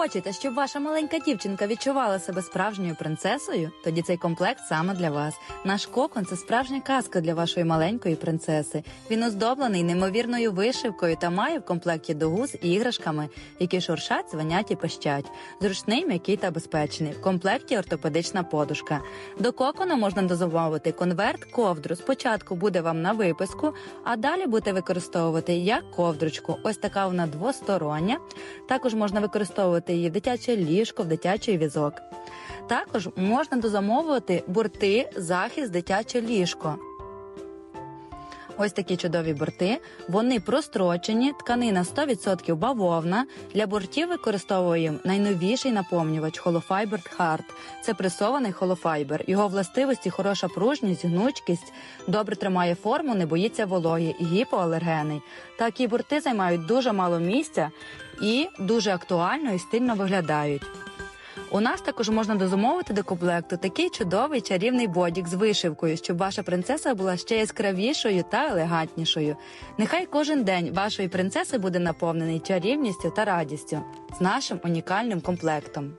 Хочете, щоб ваша маленька дівчинка відчувала себе справжньою принцесою? Тоді цей комплект саме для вас. Наш кокон це справжня казка для вашої маленької принцеси. Він оздоблений неймовірною вишивкою та має в комплекті дугу з іграшками, які шуршать, звонять і пищать. Зручний, м'який та безпечний. В комплекті ортопедична подушка. До кокону можна дозамовити конверт ковдру. Спочатку буде вам на виписку, а далі будете використовувати як ковдручку. Ось така вона двостороння. Також можна використовувати її в дитяче ліжко, в дитячий візок. Також можна дозамовувати борти, захист, дитяче ліжко. Ось такі чудові борти. Вони прострочені, тканина 100% бавовна. Для бортів використовуємо найновіший наповнювач Holofiber Hard. Це пресований холофайбер. Його властивості хороша пружність, гнучкість, добре тримає форму, не боїться вологи і гіпоалергений. Такі борти займають дуже мало місця і дуже актуально і стильно виглядають. У нас також можна дозамовити до комплекту такий чудовий чарівний бодік з вишивкою, щоб ваша принцеса була ще яскравішою та елегантнішою. Нехай кожен день вашої принцеси буде наповнений чарівністю та радістю з нашим унікальним комплектом.